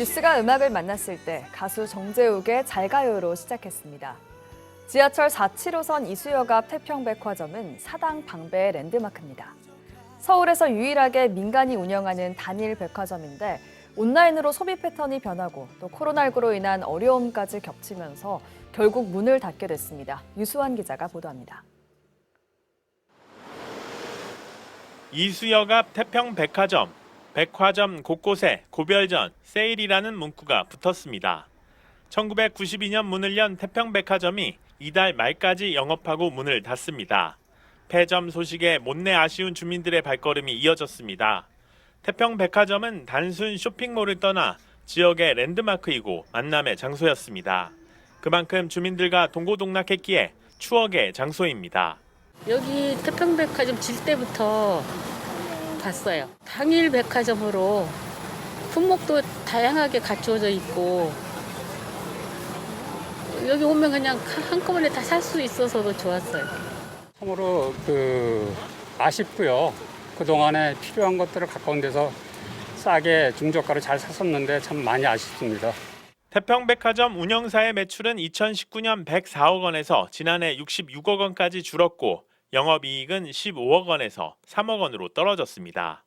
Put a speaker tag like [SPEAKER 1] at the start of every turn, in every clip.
[SPEAKER 1] 뉴스가 음악을 만났을 때 가수 정재욱의 잘가요로 시작했습니다. 지하철 475선 이수역 앞 태평백화점은 사당 방배의 랜드마크입니다. 서울에서 유일하게 민간이 운영하는 단일 백화점인데 온라인으로 소비 패턴이 변하고 또 코로나19로 인한 어려움까지 겹치면서 결국 문을 닫게 됐습니다. 유수환 기자가 보도합니다.
[SPEAKER 2] 이수역 앞 태평백화점, 백화점 곳곳에 고별전, 세일이라는 문구가 붙었습니다. 1992년 문을 연 태평백화점이 이달 말까지 영업하고 문을 닫습니다. 폐점 소식에 못내 아쉬운 주민들의 발걸음이 이어졌습니다. 태평백화점은 단순 쇼핑몰을 떠나 지역의 랜드마크이고 만남의 장소였습니다. 그만큼 주민들과 동고동락했기에 추억의 장소입니다.
[SPEAKER 3] 여기 태평백화점 질 때부터 봤어요. 당일 백화점으로 품목도 다양하게 갖추어져 있고 여기 오면 그냥 한꺼번에 다 살 수 있어서도 좋았어요.
[SPEAKER 4] 참으로 그 아쉽고요. 그동안에 필요한 것들을 가까운 데서 싸게 중저가로 잘 샀었는데 참 많이 아쉽습니다.
[SPEAKER 2] 태평백화점 운영사의 매출은 2019년 104억 원에서 지난해 66억 원까지 줄었고 영업이익은 15억 원에서 3억 원으로 떨어졌습니다.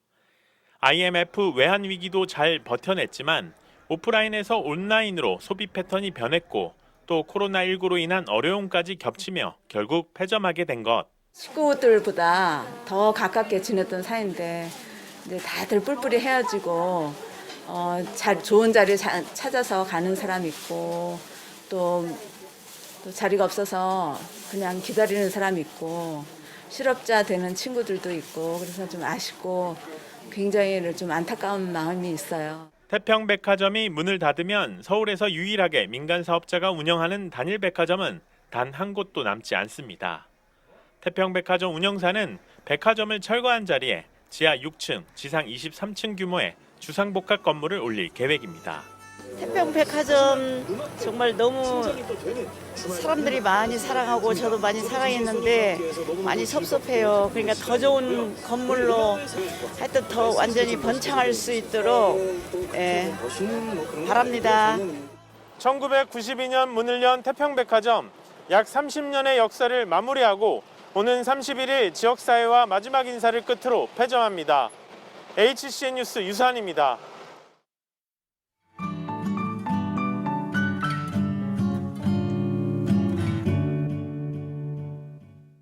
[SPEAKER 2] IMF 외환 위기도 잘 버텨냈지만 오프라인에서 온라인으로 소비 패턴이 변했고 또 코로나19로 인한 어려움까지 겹치며 결국 폐점하게 된 것.
[SPEAKER 5] 식구들보다 더 가깝게 지냈던 사이인데 이제 다들 뿔뿔이 헤어지고 어, 자, 좋은 자리 자, 찾아서 가는 사람 있고 또, 또 자리가 없어서 그냥 기다리는 사람 있고 실업자 되는 친구들도 있고 그래서 좀 아쉽고 굉장히 좀 안타까운 마음이 있어요.
[SPEAKER 2] 태평백화점이 문을 닫으면 서울에서 유일하게 민간 사업자가 운영하는 단일 백화점은 단 한 곳도 남지 않습니다. 태평백화점 운영사는 백화점을 철거한 자리에 지하 6층, 지상 23층 규모의 주상복합 건물을 올릴 계획입니다.
[SPEAKER 6] 태평백화점 정말 너무 사람들이 많이 사랑하고 저도 많이 사랑했는데 많이 섭섭해요. 그러니까 더 좋은 건물로 하여튼 더 완전히 번창할 수 있도록 예, 바랍니다.
[SPEAKER 2] 1992년 문을 연 태평백화점 약 30년의 역사를 마무리하고 오는 31일 지역사회와 마지막 인사를 끝으로 폐점합니다. HCN 뉴스 유산입니다.